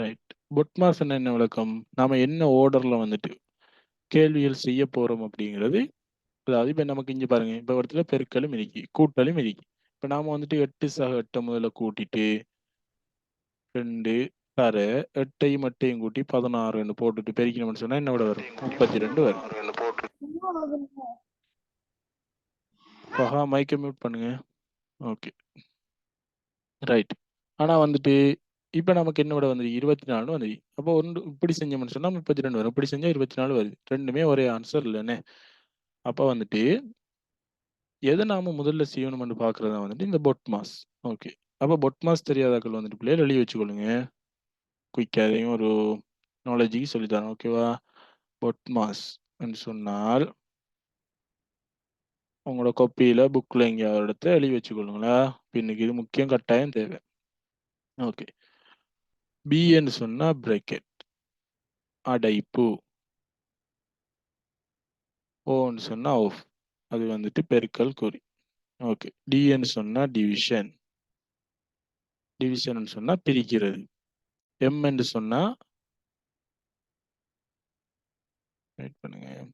Right. பொட்மாஸ்ன்னா என்ன விளக்கம்? நாம என்ன ஆர்டர்ல வந்துட்டு கேள்விகள் செய்ய போறோம் அப்படிங்கிறது, அதாவது இப்போ நமக்கு இங்கே பாருங்க. இப்போ ஒரு இடத்துல பெருக்கலும் இருக்கு, கூட்டலும் இருக்கு. இப்ப நாம வந்துட்டு எட்டு சக 8 முதல்ல கூட்டிட்டு ரெண்டு தர 8யும் 8யும் கூட்டி 16ன்னு போட்டுட்டு பெருக்கணும்னு சொன்னா என்ன விட வரும்? 32 வரும். பஹா மைக்க மியூட் பண்ணுங்க. ஓகே. ரைட். ஆனா வந்துட்டு இப்ப நமக்கு என்ன விட வந்துருக்கு? 24ன்னு வந்துருக்கு. அப்போ ஒன்று இப்படி செஞ்சோம்னு சொன்னா 32 வரும். இப்படி செஞ்சா 24 வருது. ரெண்டுமே ஒரே ஆன்சர் இல்லைன்னு அப்ப வந்துட்டு எதை நாம முதல்ல செய்யணும்னு பார்க்கிறது தான் வந்துட்டு இந்த பொட்மாஸ். ஓகே. அப்ப பொட்மாஸ் தெரியாதாக்கள் வந்துட்டு பிள்ளைய எழுதி வச்சுக்கொள்ளுங்க. குயிக்கா அதையும் ஒரு நாலேஜிக்கு சொல்லித்தரேன் ஓகேவா? பொட்மாஸ் மாஸ் சொன்னால் உங்களோட காப்பியில, புக்ல எங்கேயாவது ஒரு எழுதி வச்சுக்கொள்ளுங்களா? பின்னுக்கு இது முக்கியம் கட்டாயம் தேவை. ஓகே. பின்னு சொன்னா பிரேக்கெட். அடைப்பு. ஓன்னு சொன்னா ஆஃப். அது வந்துட்டு பெருக்கல் குறி. ஓகே. டின்னு சொன்னா டிவிஷன். டிவிஷன் சொன்னா பிரிக்கிறது. எம்ன்னு சொன்னா வெயிட் பண்ணுங்க.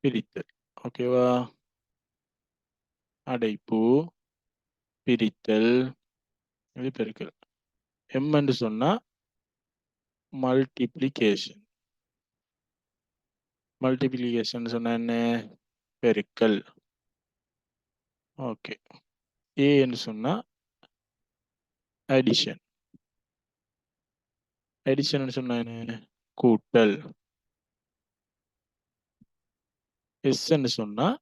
பிரித்தல். ஓகேவா? அடைப்பு, பிரித்தல், இது பெருக்கல். என்று சொன்னா மல்டிப்ளிகேஷன். மல்டிப்ளிகேஷன் சொன்னா என்ன? பெருக்கல். ஓகே. ஏன்னு சொன்னா அடிஷன். அடிஷன் சொன்னா என்ன? கூட்டல். என்று சொன்னா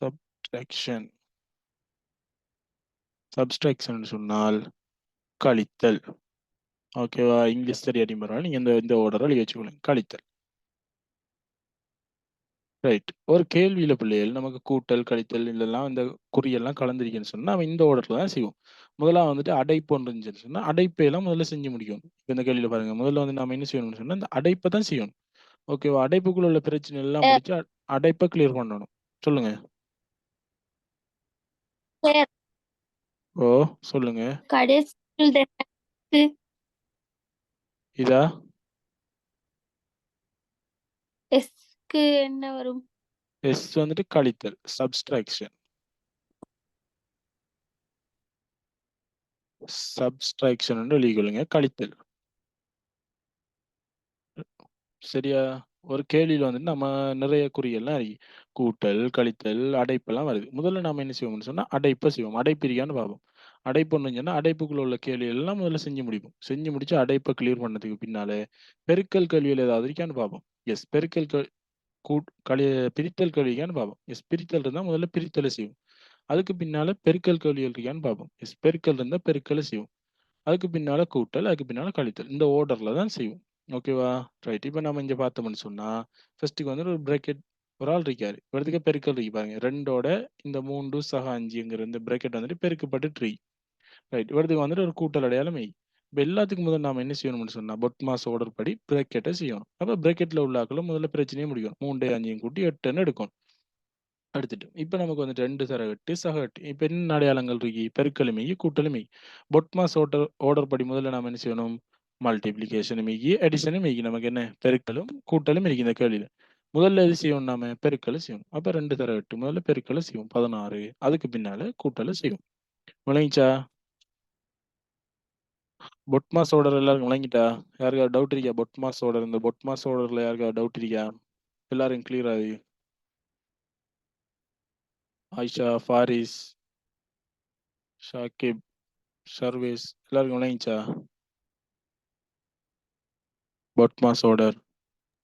சப்ட்ராக்ஷன். சப்ட்ராக்ஷன் சொன்னால் கழித்தல். ஓகேவா? இங்கிலீஷ் தெரியாட்டி பரவாயில்ல. நீங்க இந்த இந்த ஆர்டர எழுதி வச்சுக்கொள்ளுங்க. கழித்தல். ரைட். ஒரு கேள்வியில பிள்ளைகள் நமக்கு கூட்டல், கழித்தல் இதெல்லாம் இந்த குறியெல்லாம் கலந்திருக்குன்னு சொன்னா, நாம இந்த ஆர்டர்ல தான் செய்வோம். முதலா வந்துட்டு அடைப்பு ஒன்று இருந்துச்சுன்னு சொன்னா, அடைப்பை எல்லாம் முதல்ல செஞ்சு முடிக்கணும். இப்ப இந்த கேள்வியில பாருங்க. முதல்ல வந்து நாம என்ன செய்யணும்னு சொன்னா, இந்த அடைப்ப தான் செய்யணும். ஓகேவா? அடைப்புக்குள்ள உள்ள பிரச்சனை எல்லாம் முடிச்சு அடைப்ப கிளியர் பண்ணணும். சொல்லுங்க. ஓ! சொல்லுங்க. கடைசியில் இதா? எஸ்க்கு என்ன வரும்? எஸ் வந்துட்டு கழித்தல். சப்ட்ராக்ஷன். சப்ட்ராக்ஷன்னு எழுதிக்கொள்ளுங்க. கழித்தல். சரியா? ஒரு கேள்வியில வந்துட்டு நம்ம நிறைய குறியெல்லாம் இருக்கு. கூட்டல், கழித்தல், அடைப்பெல்லாம் வருது. முதல்ல நாம என்ன செய்வோம்னு சொன்னா, அடைப்ப செய்வோம். அடைப்பு பார்ப்போம். அடைப்புன்னு இருந்துச்சுன்னா, அடைப்புக்குள்ள உள்ள கேள்வி எல்லாம் முதல்ல செஞ்சு முடிப்போம். செஞ்சு முடிச்சு அடைப்ப கிளியர் பண்ணதுக்கு பின்னால, பெருக்கல் கேள்விகள் ஏதாவது இருக்கான்னு பார்ப்போம். எஸ் பெருக்கல் கே கூட் கழி பிரித்தல் கேள்வி இருக்கான்னு பார்ப்போம். எஸ் பிரித்தல் இருந்தா முதல்ல பிரித்தலை செய்வோம். அதுக்கு பின்னால பெருக்கல் கேள்விகள் இருக்கான்னு பார்ப்போம். எஸ் பெருக்கல் இருந்தா பெருக்கலை செய்வோம். அதுக்கு பின்னால கூட்டல், அதுக்கு பின்னால கழித்தல். இந்த ஆர்டர்ல தான் செய்வோம். ஓகேவா? ரைட். இப்ப நம்ம இங்க பார்த்தோம்னு சொன்னா, ஃபர்ஸ்ட்டுக்கு வந்து ஒரு பிரேக்கெட் ஒரு ஆள் இருக்காரு. இவருக்கு பெருக்கல் இருக்கு பாருங்க. 2ஓட இந்த 3 சக 5ங்கிற இந்த பிரேக்கெட் வந்துட்டு பெருக்கப்பட்டு ட்ரீ. ரைட். இவருக்கு வந்துட்டு ஒரு கூட்டல் அடையாளம் மெய். இப்ப எல்லாத்துக்கும் முதல்ல நாம என்ன செய்யணும்னு சொன்னா, பொட்மாஸ் ஆர்டர் படி பிரேக்கெட்ட செய்யணும். அப்ப பிரேக்கெட்ல உள்ளாக்களும் முதல்ல பிரச்சனையே முடிக்கணும். 3 5யும் கூட்டி 8ன்னு எடுக்கணும். எடுத்துட்டு இப்ப நமக்கு வந்துட்டு 2 சர 8 சக 8. இப்ப என்ன அடையாளங்கள் இருக்கு? பெருக்கலும் மெய், கூட்டலும் மெய். பொட்மாஸ் ஆர்டர் ஆர்டர் படி முதல்ல நாம என்ன செய்யணும்? மல்டிப்ளிகேஷன் மெய்யி, அடிஷனும் மெய்யி. நமக்கு என்ன? பெருக்கலும், கூட்டலும் இருக்கு இந்த கேள்வியில் முதல்ல எது செய்யணும் நாம? பெருக்கல செய்யணும். அப்ப ரெண்டு தர எட்டு முதல்ல பெருக்கல செய்வோம். 16 அதுக்கு பின்னால கூட்டலை செய்வோம். விளங்கிச்சா? பொட்மாஸ் ஆர்டர் எல்லாருக்கும் விளங்கிட்டா? யாருக்காவது டவுட் இருக்கா? பொட்மாஸ் ஆர்டர் இந்த பொட்மாஸ் ஆர்டர்ல யாருக்காவது டவுட் இருக்கா? எல்லாரும் கிளியர் ஆகுது. ஆயிஷா, ஃபாரிஸ், ஷாகிப், சர்வேஸ் எல்லாருக்கும் விளங்கிச்சா?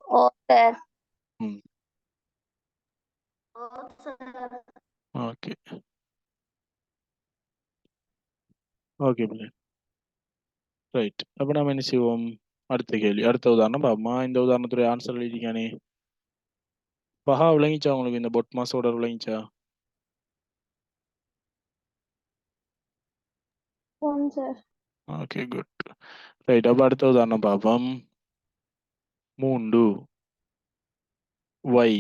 ஓ சார். ம். ஓ சார். ஓகே. ஓகே பிள்ளை. ரைட். அப்ப நாம என்ன செய்வோம்? அடுத்த கேள்வி. அடுத்த உதாரணம் பார்ப்போமா? இந்த உதாரணத்துடைய ஆன்சர் எழுதிருக்கானே. பஹா விளங்கிச்சா உங்களுக்கு இந்த பொட்மாஸ் ஆர்டர் விளங்கிச்சா? Okay good. ரைட். அப்ப அடுத்த உதாரணம் பார்ப்போம். 3 ஒய்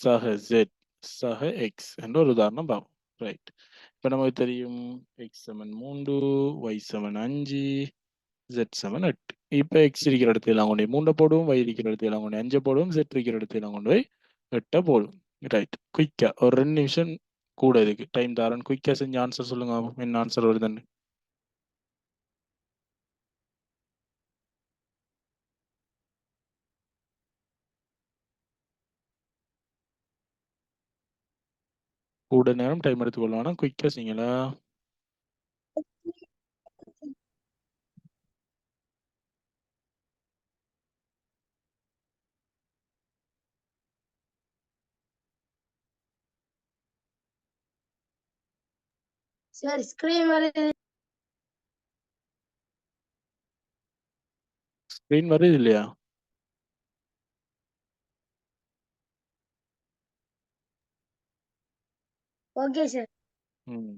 சக ஜெட் சக எக்ஸ் என்ற ஒரு உதாரணம் பார்ப்போம். ரைட். இப்போ நமக்கு தெரியும் எக்ஸ் செவன் 3, ஒய் செவன் அஞ்சு ஜெட் செவன் எட்டு இப்போ எக்ஸ் இருக்கிற இடத்துல எல்லாம் கொண்டு போய் 3 போடுவோம். ஒய் இருக்கிற இடத்துல எல்லாம் கொண்டு போய் 5 போடுவோம். ஜெட் இருக்கிற இடத்துல எல்லாம் கொண்டு போய் எட்டை போடுவோம். ரைட். குயிக்காக ஒரு ரெண்டு நிமிஷம் கூட இருக்கு. டைம் தாரன். குயிக்காக செஞ்சு ஆன்சர் சொல்லுங்க என்ன ஆன்சர் வருதுன்னு. கூட நேரம் டைம் எடுத்துக்கொள்ளலாம். ஆனா குயிக்கா செய்யுங்களா? சார் ஸ்கிரீன் வருது ஸ்க்ரீன் வருது இல்லையா? ஓகே சார் ம்.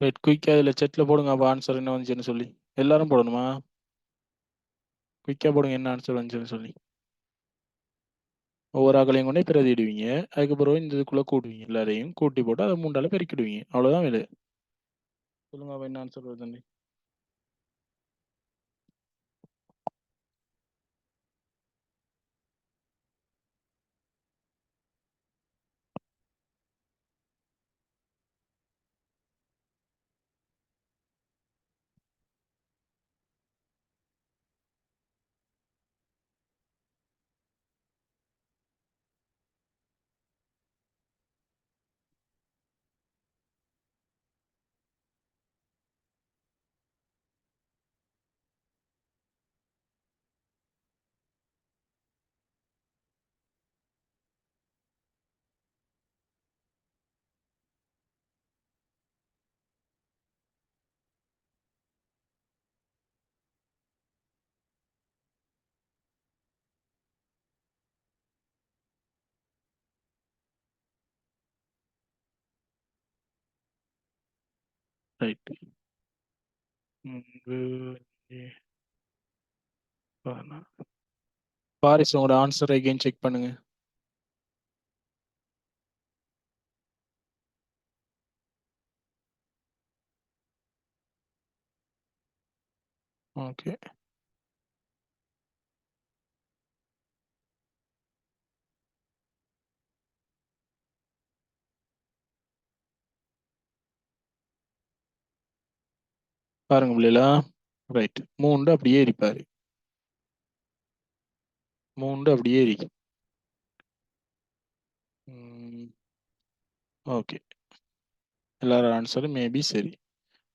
ரைட். குயிக்கா இதுல chatல போடுங்க அப்ப ஆன்சர் என்ன வந்துச்சுன்னு சொல்லி. எல்லாரும் போடணுமா? குயிக்கா போடுங்க என்ன ஆன்சர் வந்துச்சுன்னு சொல்லி. ஒவ்வொரு ஆக்களையும் கொண்டு போய் பிரதியிடுவீங்க. அதுக்கப்புறம் இந்த இதுக்குள்ள கூட்டுவீங்க. எல்லாரையும் கூட்டி போட்டு அத 3ஆல பெருக்கிடுவீங்க. அவ்வளவுதான் வேலை. சொல்லுங்க அப்ப என்ன ஆன்சர் வருதுன்னு. ரைட். 3, 5, 16. பாரிஸ் உங்களோட ஆன்சர் அகைன் செக் பண்ணுங்க. ஓகே. பாருங்க பிள்ளைகளா. ரைட். மூண்டு அப்படியே எரிப்பாரு. மூண்டு அப்படியே எரிக்கும். ஓகே. எல்லாரோட ஆன்சரும் மேபி சரி.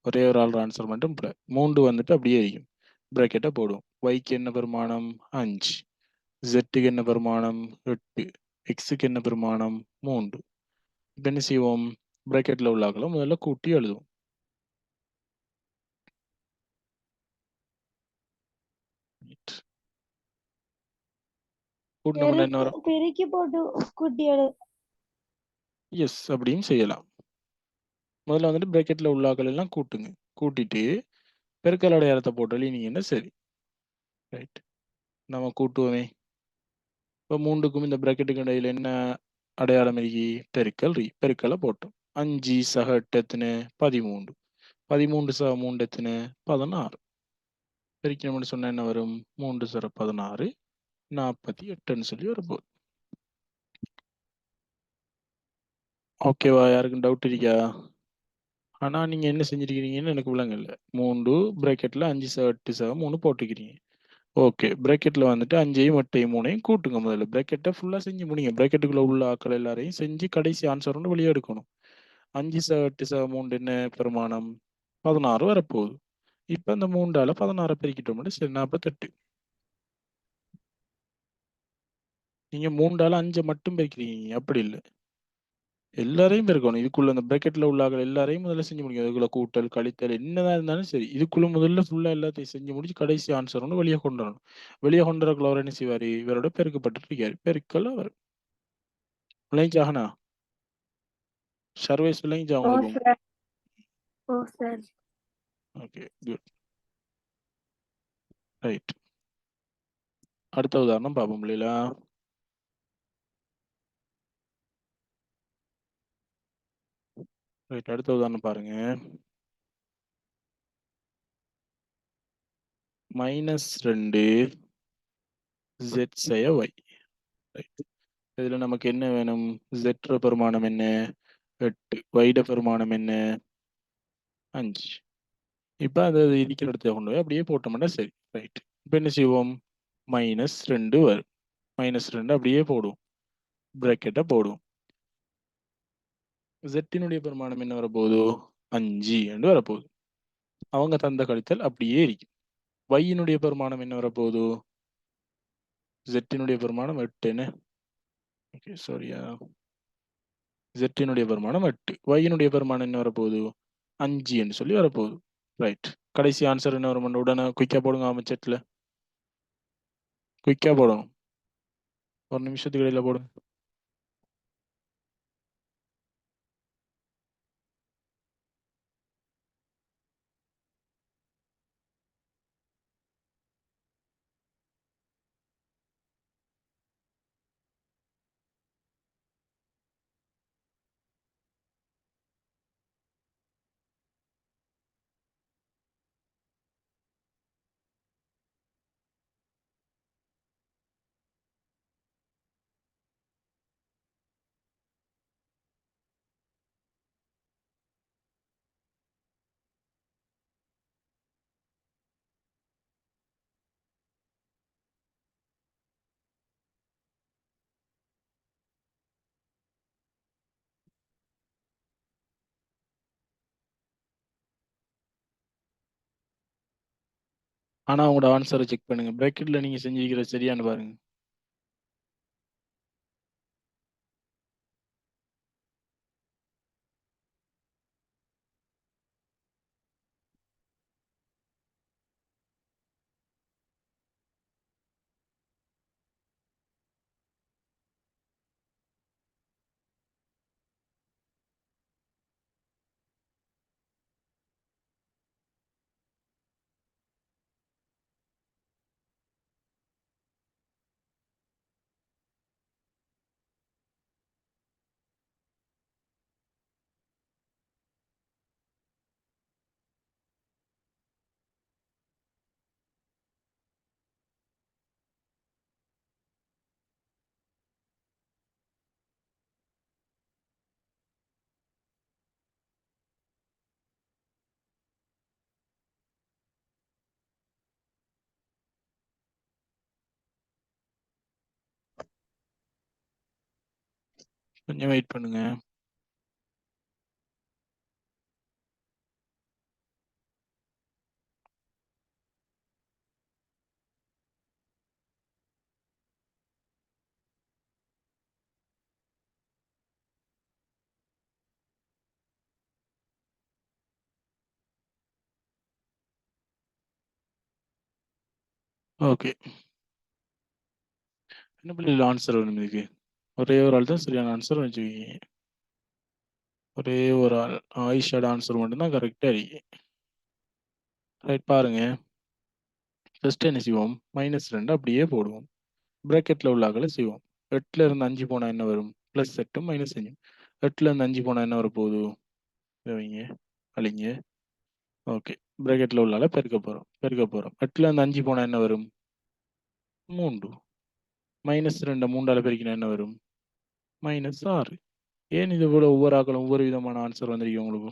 ஒரே ஒரு ஆள் ஆன்சர் மட்டும் பிழை. 3 வந்துட்டு அப்படியே இருக்கும் ப்ராக்கெட்டை போடுவோம். ஒய்க்கு என்ன பெருமானம்? அஞ்சு ஜெட்டுக்கு என்ன பெருமானம்? எட்டு எக்ஸுக்கு என்ன பெருமானம்? மூன்று இப்போ என்ன செய்வோம்? ப்ராக்கெட்டில் உள்ள முதல்ல கூட்டி எழுதுவோம். ரைட். கூட்டுனோம்னா என்ன வரும்? பெருக்கி போட்டு கூட்டி எடு எஸ் அப்படியும் செய்யலாம். முதல்ல வந்துட்டு பிராக்கெட்ல உள்ள ஆக்கள் எல்லாம் கூட்டுங்க. கூட்டிட்டு பெருக்கல் அடையாளத்தை போட்டு எழுதினீங்கன்னா சரி. ரைட். நம்ம கூட்டுவோமே. இப்ப 3க்கும் இந்த பிராக்கெட்டுக்கு இடையில என்ன அடையாளம் இருக்கு? பெருக்கல் ரி. பெருக்கல போட்டோம். 5 சக 8 எத்தனை? 13. 13 சக 3 எத்தனை? 16. பெருக்கணும்னு சொன்னால் என்ன வரும்? மூன்று சர 16 48ன்னு சொல்லி வரப்போகுது. ஓகேவா? யாருக்கும் டவுட் இருக்கா? ஆனால் நீங்கள் என்ன செஞ்சுருக்கிறீங்கன்னு எனக்கு விளங்கல. 3 பிராக்கெட்ல 5 சக 8 சக 3 போட்டுக்கிறீங்க. ஓகே. பிராக்கெட்ல வந்துட்டு 5ஐயும் 8ஐயும் 3ஐயும் கூட்டுங்க முதல்ல. பிராக்கெட்ட ஃபுல்லாக செஞ்சு முடிங்க. பிராக்கெட்டுக்குள்ள உள்ள ஆக்கள் எல்லாரையும் செஞ்சு கடைசி ஆன்சர் வந்து வெளியே எடுக்கணும். 5 சக 8 சக 3 என்ன பெருமானம்? 16 வரப்போகுது. இப்ப இந்த 3ஆல 16 பெருக்கிட்டோம்னா சரி 48. நீங்க 3ஆல 5 மட்டும் பெருக்கிறீங்க. அப்படி இல்ல. எல்லாரையும் பெருக்கணும். இதுக்குள்ள இந்த பிராக்கெட்ல உள்ளாக்கள் எல்லாரையும் முதல்ல செஞ்சு முடியும் இதுக்குள்ள கூட்டல், கழித்தல் என்னதான் இருந்தாலும் சரி. இதுக்குள்ள முதல்ல ஃபுல்லா எல்லாத்தையும் செஞ்சு முடிச்சு கடைசி ஆன்சர் ஒன்று வெளியே கொண்டு வரணும். வெளிய கொண்டு வரக்குள்ள அவர் என்ன செய்வார் இவரோட பெருக்கப்பட்டு இருக்காரு. பெருக்கல் அவர். விளைஞ்சாகனா சர்வேஸ் விளங்கிச்சா ஓ உங்களுக்கு? ஓகே. குட். ரைட். அடுத்த உதாரணம் பார்ப்போம் இல்லையா ரைட். அடுத்த உதாரணம் பாருங்க. மைனஸ் ரெண்டு ஜெட் செய்ய ஒய் ரைட். இதில் நமக்கு என்ன வேணும்? ஜெட்ர பெருமானம் என்ன? எட்டு ஒய்ட பெருமானம் என்ன? அஞ்சு இப்போ அந்த இருக்கிற இடத்துல கொண்டு போய் அப்படியே போட்டோம்னா சரி. ரைட். இப்போ என்ன செய்வோம்? -2 வரும். மைனஸ் ரெண்டு அப்படியே போடுவோம். ப்ராக்கெட்டை போடுவோம். ஜெட்டினுடைய பெருமானம் என்ன வரப்போகுது? அஞ்சு என்று வரப்போகுது. அவங்க தந்த கழித்தல் அப்படியே இருக்கும் வையினுடைய பெருமானம் என்ன வரப்போகுது? ஜெட்டினுடைய பெருமானம் 8 என்ன? ஓகே சாரியா. ஜெட்டினுடைய பெருமானம் எட்டு வையினுடைய பெருமானம் என்ன வரப்போகுது? அஞ்சு என்று சொல்லி வரப்போகுது. ரைட். கடைசி ஆன்சர் என்ன வரும்? உடனே குயிக்கா போடுங்க ஆமா செட்ல. குயிக்கா போடணும். ஒரு நிமிஷத்துக்கு இடையில போடுங்க. ஆனா உங்களோட ஆன்சரை செக் பண்ணுங்க. ப்ராக்கெட்டில் நீங்க செஞ்சுக்கிற சரியான்னு பாருங்க. கொஞ்சம் வெயிட் பண்ணுங்க. ஓகே. என்ன பிள்ளைகள் ஆன்சர் வரும் இதுக்கு? ஒரே ஒரு ஆள் தான் சரியான ஆன்சர் வச்சுக்கீங்க ஒரே ஒரு ஆள். ஆயிஷாட ஆன்சர் மட்டும்தான் கரெக்டாக இருக்கு. ரைட் பாருங்க. ஃபஸ்ட்டு என்ன செய்வோம்? -2 அப்படியே போடுவோம். ப்ராக்கெட்டில் உள்ள அகல செய்வோம். எட்டில் இருந்து அஞ்சு போனால் என்ன வரும்? +8 -5. 8ல இருந்து அஞ்சு போனால் என்ன வரப்போகுது? வைங்க. அழிங்க. ஓகே. ப்ராக்கெட்டில் உள்ளால பெருக்க போகிறோம் பெருக்க போகிறோம் எட்டில் இருந்து அஞ்சு போனால் என்ன வரும்? 3. -2 3ஆல பெருக்கினா என்ன வரும்? மைனஸ் ஆறு ஏன் இது போல் ஒவ்வொரு ஆக்களும் ஒவ்வொரு விதமான ஆன்சர் வந்திருக்கு உங்களுக்கு?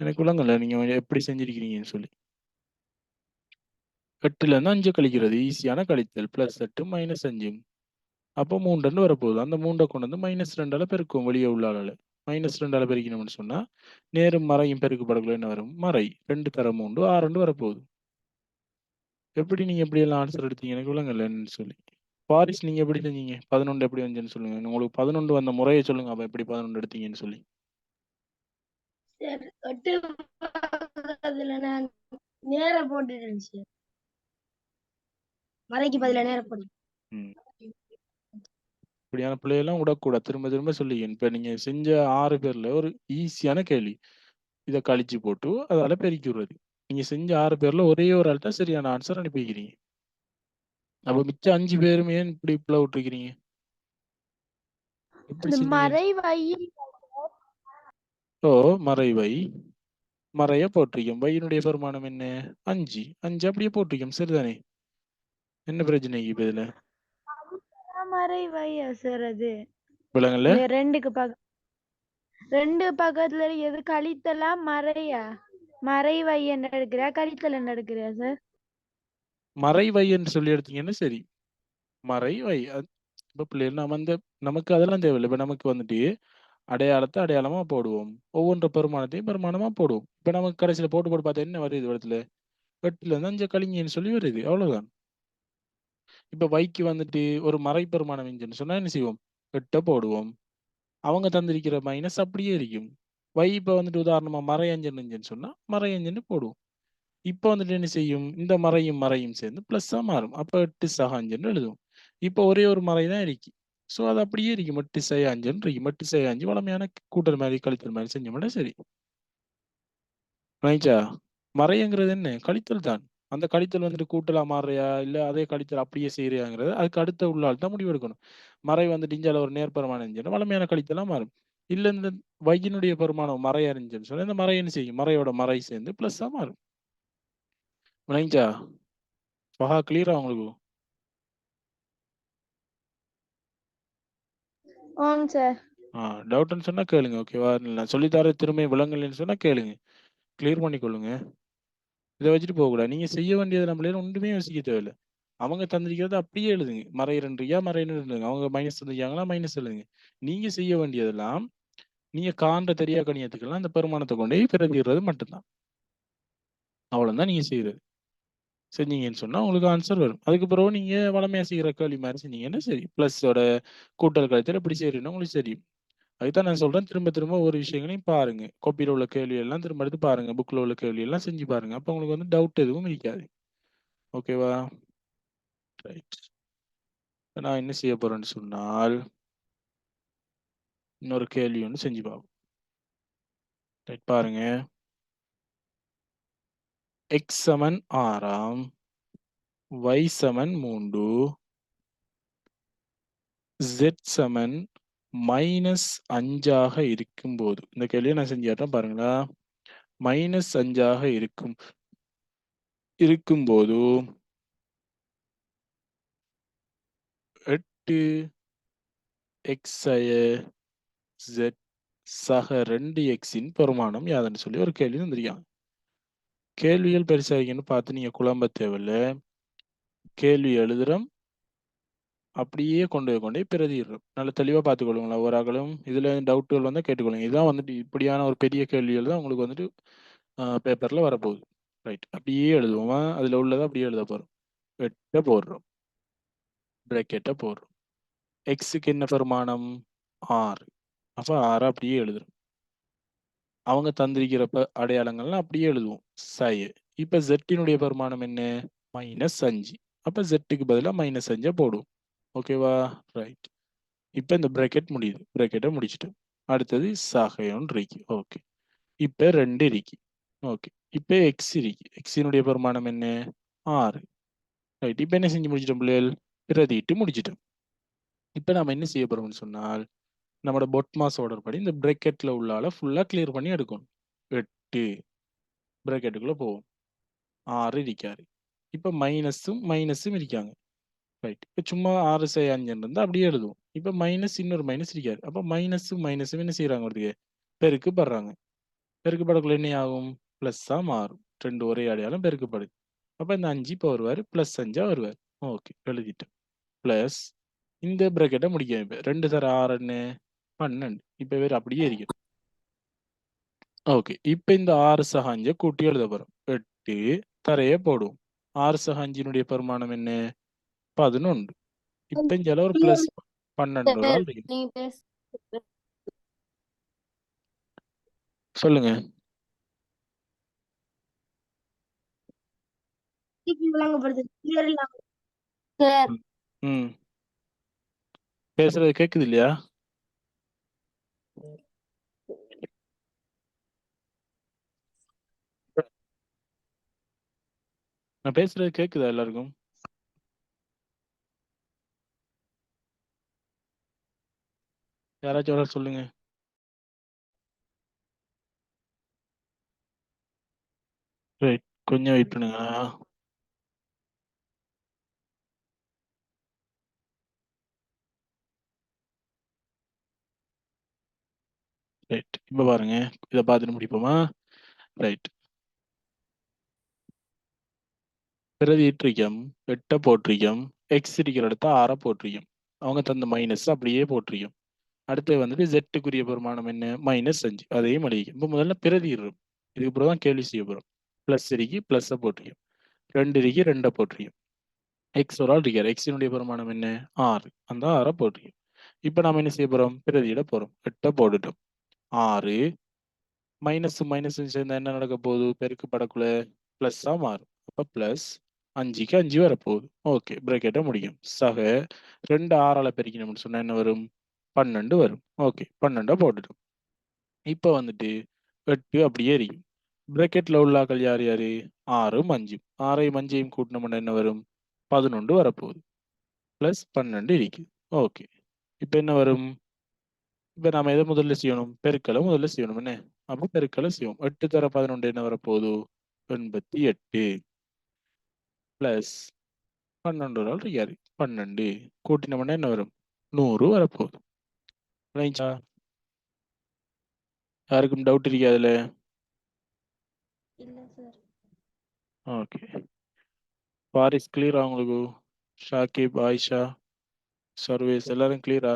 எனக்கு விளங்கல. நீங்கள் எப்படி செஞ்சிருக்கிறீங்கன்னு சொல்லி. 8ல இருந்து 5 கழிக்கிறது. ஈஸியான கழித்தல். +8 -5. அப்போ 3 வரப்போகுது. அந்த மூண்டை கொண்டு வந்து மைனஸ் ரெண்டால் பெருக்கும் வெளியே உள்ள ஆளால. -2ஆல பெருக்கினோம்னு சொன்னா, நேரும் மறையும் பெருக்கப்படக்குள்ள என்ன வரும்? மறை. ரெண்டு தர 3 6 வரப்போகுது. எப்படி நீங்கள் எப்படியெல்லாம் ஆன்சர் எடுத்தீங்க? எனக்கு விளங்கலன்னு என்னன்னு சொல்லி. பாரிஸ் நீங்க எப்படி செஞ்சீங்க? 11 எப்படி வந்துச்சுன்னு சொல்லுங்க. உங்களுக்கு 11 வந்த முறைய சொல்லுங்க. அப்ப எப்படி 11 எடுத்தீங்கன்னு சொல்லி. சார் 8 பதிலா நான் நேரா போட்டுட்டேன் சார். மறைக்கு பதிலா நேரா போட்டேன். ம். இப்படியான பிள்ளையெல்லாம் விடக்கூடாது. திரும்ப திரும்ப சொல்லிக்கணும். இப்ப நீங்க செஞ்ச 6 பேர்ல ஒரு ஈஸியான கேள்வி. இத கழிச்சு போட்டு அதால பெருக்கி விடுறது. நீங்க செஞ்ச ஆறு பேர்ல ஒரே ஒரு ஆள் தான் சரியான ஆன்சர் அனுப்பி வைக்கிறீங்க அப்ப மிச்ச அஞ்சு பேரும் ஏன் இப்படி பிளவு விட்டுருக்கிறீங்க? எப்படி இந்த செஞ்சீங்க மறைவை ஓ மறைவை. மறைய போட்டிருக்கோம். வையினுடைய பெருமானம் என்ன? அஞ்சு. அஞ்சு அப்படியே போட்டிருக்கோம். சரிதானே? என்ன பிரச்சனை இப்ப இதுல? மறைவையா சார் அது விலங்கல்ல? இந்த ரெண்டுக்கு பக்க ரெண்டு பக்கத்துல எது கழித்தலா? மறையா? மறைவை என்ன எடுக்கிறியா கழித்தல் என்ன எடுக்கிறியா சார் மறைவை என்று சொல்லி எடுத்தீங்கன்னா சரி. மறைவை. அது- இப்ப பிள்ளைகள் நம்ம வந்து நமக்கு அதெல்லாம் தேவையில்லை. இப்ப நமக்கு வந்துட்டு அடையாளத்தை அடையாளமா போடுவோம். ஒவ்வொன்ற பெருமானத்தையும் பெருமானமா போடுவோம். இப்ப நமக்கு கடைசியில போட்டு போட்டு பார்த்தா என்ன வருது இடத்துல எட்டுல இருந்து அஞ்சு கலிங்கன்னு சொல்லி வருது. அவ்வளோதான். இப்ப வைக்கு வந்துட்டு ஒரு மறை இஞ்சின்னு சொன்னால் சொன்னா என்ன செய்வோம்? எட்ட போடுவோம். அவங்க தந்திருக்கிற மைனஸ் அப்படியே இருக்கும் வை இப்ப வந்துட்டு உதாரணமா மறை அஞ்சன் இன்ஜின் சொன்னா மறை அஞ்சன்னு போடுவோம். இப்போ வந்துட்டு என்ன செய்யும்? இந்த மறையும் மறையும் சேர்ந்து ப்ளஸ்ஸாக மாறும். அப்ப எட்டு சக அஞ்சுன்னு எழுதுவோம். இப்போ ஒரே ஒரு மறை தான் இருக்கு. ஸோ அது அப்படியே இருக்கு. மட்டு செய்ய அஞ்சுன்னு இருக்கு. மட்டு செய்ய அஞ்சு வளமையான கூட்டல் மாதிரி கழித்தல் மாதிரி செஞ்சோம்னா சரி. ரைட்டா மறைங்கிறது என்ன? கழித்தல் தான். அந்த கழித்தல் வந்துட்டு கூட்டலா மாறுறியா? இல்ல அதே கழித்தல் அப்படியே செய்யறியாங்கிறது அதுக்கு அடுத்த உள்ளால் தான் முடிவு எடுக்கணும். மறை வந்துட்டு இஞ்சால ஒரு நேர்பெருமானம் இருந்துச்சுன்னா வளமையான கழித்தலா மாறும். இல்ல இந்த வையினுடைய பெருமானம் மறை அறிஞ்சுன்னு சொன்னா இந்த மறை என்ன செய்யும்? மறையோட மறை சேர்ந்து பிளஸ்ஸா மாறும். விளங்கிச்சா பகா கிளியரா உங்களுக்கு? ஆமாங்க சார் ஆ டவுட்னு சொன்னா கேளுங்க ஓகேவா நான் சொல்லித்தர திரும்ப விளங்கலைன்னு சொன்னா கேளுங்க. கிளியர் பண்ணிக்கொள்ளுங்க. இதை வச்சுட்டு போகக்கூடாது. நீங்க செய்ய வேண்டியது நம்மளே ஒன்றுமே யோசிக்க தேவையில்லை. அவங்க தந்திருக்கிறது அப்படியே எழுதுங்க. மறை ரெண்டுயா மறை எழுதுங்க அவங்க மைனஸ் தந்திருக்காங்களா மைனஸ் எழுதுங்க. நீங்க செய்ய வேண்டியதெல்லாம் நீங்க காண்ற தெரியா கணியத்துக்கெல்லாம் அந்த பெருமானத்தை கொண்டு பிரதிடுறது மட்டும்தான். அவ்வளவுதான் நீங்க செய்யறது. செஞ்சீங்கன்னு சொன்னால் உங்களுக்கு ஆன்சர் வரும். அதுக்கு பிறகு நீங்கள் வளமையாக செய்கிற கேள்வி மாதிரி செஞ்சீங்கன்னா சரி. ப்ளஸோட கூட்டல் கழுத்தில் எப்படி செய்யறீங்கன்னா உங்களுக்கு தெரியும் அதுதான் நான் சொல்கிறேன் திரும்ப திரும்ப ஒரு விஷயங்களையும் பாருங்கள் காப்பியில் உள்ள கேள்வி எல்லாம் திரும்ப எடுத்து பாருங்கள் புக்கில் உள்ள கேள்வியெல்லாம் செஞ்சு பாருங்கள் அப்போ உங்களுக்கு வந்து டவுட் எதுவும் இருக்காது. ஓகேவா ரைட் நான் என்ன செய்ய போகிறேன்னு சொன்னால் இன்னொரு கேள்வி ஒன்று செஞ்சு பார்ப்போம் ரைட் பாருங்கள் எக்ஸ் சமன் ஆறாம் y சமன் மூன்று z சமன் மைனஸ் அஞ்சாக இருக்கும்போது இந்த கேள்வியை நான் செஞ்சாட்டேன் பாருங்களா? மைனஸ் அஞ்சாக இருக்கும் இருக்கும்போது எட்டு எக்ஸ் ஜெட் சக ரெண்டு எக்ஸின் பெருமானம் யாதுன்னு சொல்லி ஒரு கேள்வி வந்திருக்காங்க கேள்விகள் பெருசாகின்னு பார்த்து நீங்க குழம்ப தேவையில்ல. கேள்வி எழுதுறோம். அப்படியே கொண்டு போய் கொண்டு போய் பிரதிடுறோம் நல்ல தெளிவாக பார்த்துக்கொள்ளுங்களா ஒரு அகலும் இதில் டவுட்டுகள் வந்தால் கேட்டுக்கொள்ளுங்க. இதுதான் வந்துட்டு இப்படியான ஒரு பெரிய கேள்விகள் தான் உங்களுக்கு வந்துட்டு பேப்பரில் வரப்போகுது. ரைட். அப்படியே எழுதுவோமா? அதில் உள்ளதை அப்படியே எழுத போகிறோம் எட்ட போடுறோம். ப்ரேக்கெட்டை போடுறோம். எக்ஸுக்கு என்ன பெருமானம் ஆறு அப்போ ஆறு அப்படியே எழுதுறோம். அவங்க தந்திருக்கிறப்ப அடையாளங்கள்லாம் அப்படியே எழுதுவோம். சய இப்போ ஜெட்டினுடைய பரிமாணம் என்ன? மைனஸ் அஞ்சு. அப்போ ஜெட்டுக்கு பதிலாக மைனஸ் அஞ்சை போடுவோம். ஓகேவா ரைட் இப்போ இந்த பிரேக்கெட் முடியுது. பிரேக்கெட்டை முடிச்சிட்டோம் அடுத்தது சகையோன்னு இருக்கு ஓகே இப்போ ரெண்டு இருக்கு ஓகே இப்போ எக்ஸ் இருக்கு எக்ஸினுடைய பரிமாணம் என்ன? ஆறு. ரைட் இப்போ என்ன செஞ்சு முடிச்சிட்டோம் பிள்ளைகள்? பிரதிட்டு முடிச்சிட்டோம். இப்போ நம்ம என்ன செய்ய போகிறோம்னு சொன்னால் நம்மளோட பொட்மாஸ் ஆர்டர் படி இந்த பிரேக்கெட்டில் உள்ளால ஃபுல்லாக கிளியர் பண்ணி எடுக்கணும். எட்டு. பிரேக்கெட்டுக்குள்ளே போவோம். ஆறு இருக்காரு இப்போ மைனஸும் மைனஸும் இருக்காங்க ரைட் இப்போ சும்மா ஆறு சை அஞ்சுன்னு இருந்தால் அப்படியே எழுதுவோம். இப்போ மைனஸ் இன்னொரு மைனஸ் இருக்காது அப்போ மைனஸும் மைனஸும் என்ன செய்கிறாங்க ஒருத்துக்கு பெருக்கு படுறாங்க பெருக்கு படக்குள்ள என்ன ஆகும்? ப்ளஸ்ஸாக மாறும். ரெண்டு ஒரே அடையாளம் பெருக்குப்படுது. அப்போ இந்த அஞ்சு இப்போ வருவார். ப்ளஸ் அஞ்சா வருவார். ஓகே எழுதிட்டேன். ப்ளஸ் இந்த பிரேக்கெட்டை முடிக்க இப்போ. ரெண்டு தர ஆறு என்ன? பன்னெண்டு. இப்போ வேறு அப்படியே இருக்குது ஓகே இப்போ இந்த ஆறு சக அஞ்சை கூட்டி எழுத போறோம். எட்டு தரைய போடுவோம். ஆறு சக அஞ்சினுடைய பெருமானம் என்ன? பதினொன்று. இப்ப இங்க ஒரு பிளஸ் பன்னெண்டு இருக்கு. சொல்லுங்க. பேசுறது கேக்குது இல்லையா? நான் பேசுறது கேக்குதா எல்லாருக்கும்? யாராச்சும் வர சொல்லுங்க. ரைட் கொஞ்சம் வெயிட் பண்ணுங்க. ரைட் இப்போ பாருங்க. இதை பார்த்துட்டு முடிப்போமா? ரைட் பிரதியிட்டிருக்கோம் எட்ட போட்டிருக்கோம் எக்ஸ் இருக்கிற இடத்த ஆற போட்டிருக்கோம் அவங்க தந்த மைனஸ் அப்படியே போட்டிருக்கோம் அடுத்து வந்துட்டு ஜெட்டுக்குரிய பெருமானம் என்ன? மைனஸ் அஞ்சு. அதையும் அழிக்கும். இப்போ முதல்ல பிரதிடுறோம் இதுக்கு அப்புறம் தான் கேள்வி செய்ய போகிறோம் ப்ளஸ் இருக்கி ப்ளஸ்ஸை போட்டிருக்கோம் ரெண்டு இருக்கி ரெண்டை போட்டிருக்கோம் எக்ஸ் ஒரு ஆள் இருக்கார். எக்ஸினுடைய பெருமானம் என்ன? ஆறு அந்த ஆறை போட்டிருக்கோம் இப்போ நம்ம என்ன செய்ய போகிறோம் பிரதியிட போகிறோம் எட்டை போட்டுட்டோம். ஆறு மைனஸ் மைனஸ் சேர்ந்தா என்ன நடக்க போகுது? பெருக்கு படக்குள்ள ப்ளஸ்ஸாக மாறும். அப்போ ப்ளஸ் அஞ்சுக்கு அஞ்சு வரப்போகுது ஓகே பிரேக்கெட்டை முடியும் சக ரெண்டு ஆறால் பெருக்கணும்னு சொன்னால் என்ன வரும்? பன்னெண்டு வரும். ஓகே பன்னெண்டை போட்டுட்டோம். இப்போ வந்துட்டு எட்டு அப்படியே இருக்கும் பிரேக்கெட்டில் உள்ளாக்கள் யார் யார்? ஆறும் அஞ்சும். ஆறையும் அஞ்சையும் கூட்டினோம்னா என்ன வரும்? பதினொன்று வரப்போகுது ப்ளஸ் பன்னெண்டு இருக்குது ஓகே இப்போ என்ன வரும்? இப்போ நாம் எதை முதல்ல செய்யணும்? பெருக்களை முதல்ல செய்யணும். என்ன? அப்போ பெருக்களை செய்வோம். எட்டு தர பதினொன்று என்ன வரப்போகுது? எண்பத்தி எட்டு. ப்ளஸ் பன்னெண்டு நாள் யாரு பன்னெண்டு கூட்டினோம்னா என்ன வரும்? நூறு வரப்போகுது. ரைட்டா யாருக்கும் டவுட் இருக்கா அதுல ஓகே பாரிஸ் கிளியரா உங்களுக்கு? ஷாகிப் ஆயிஷா சர்வேஸ் எல்லாரும் கிளியரா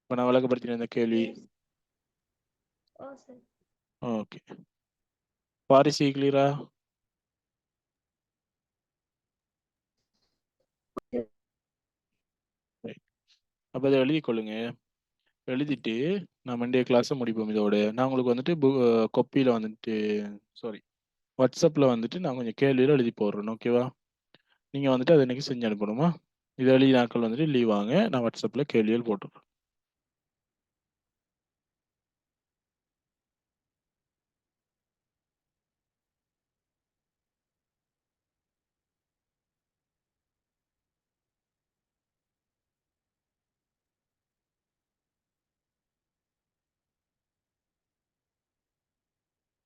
இப்போ நான் விளக்கப்படுத்தின இந்த கேள்வி. ஓகே பாரிசி கிளியரா அப்போ இதை எழுதி கொள்ளுங்க. எழுதிட்டு நான் மண்டே கிளாஸை முடிப்போம் இதோட. நான் உங்களுக்கு வந்துட்டு பு கொப்பியில் வந்துட்டு சாரி வாட்ஸ்அப்பில் வந்துட்டு நான் கொஞ்சம் கேள்வியில் எழுதி போடுறேன் ஓகேவா நீங்கள் வந்துட்டு அதை இன்றைக்கி செஞ்சு அனுப்பணுமா? இதை எழுதி நாட்கள் வந்துட்டு லீவ் வாங்க நான் வாட்ஸ்அப்பில் கேள்விகள் போட்டுடுறேன்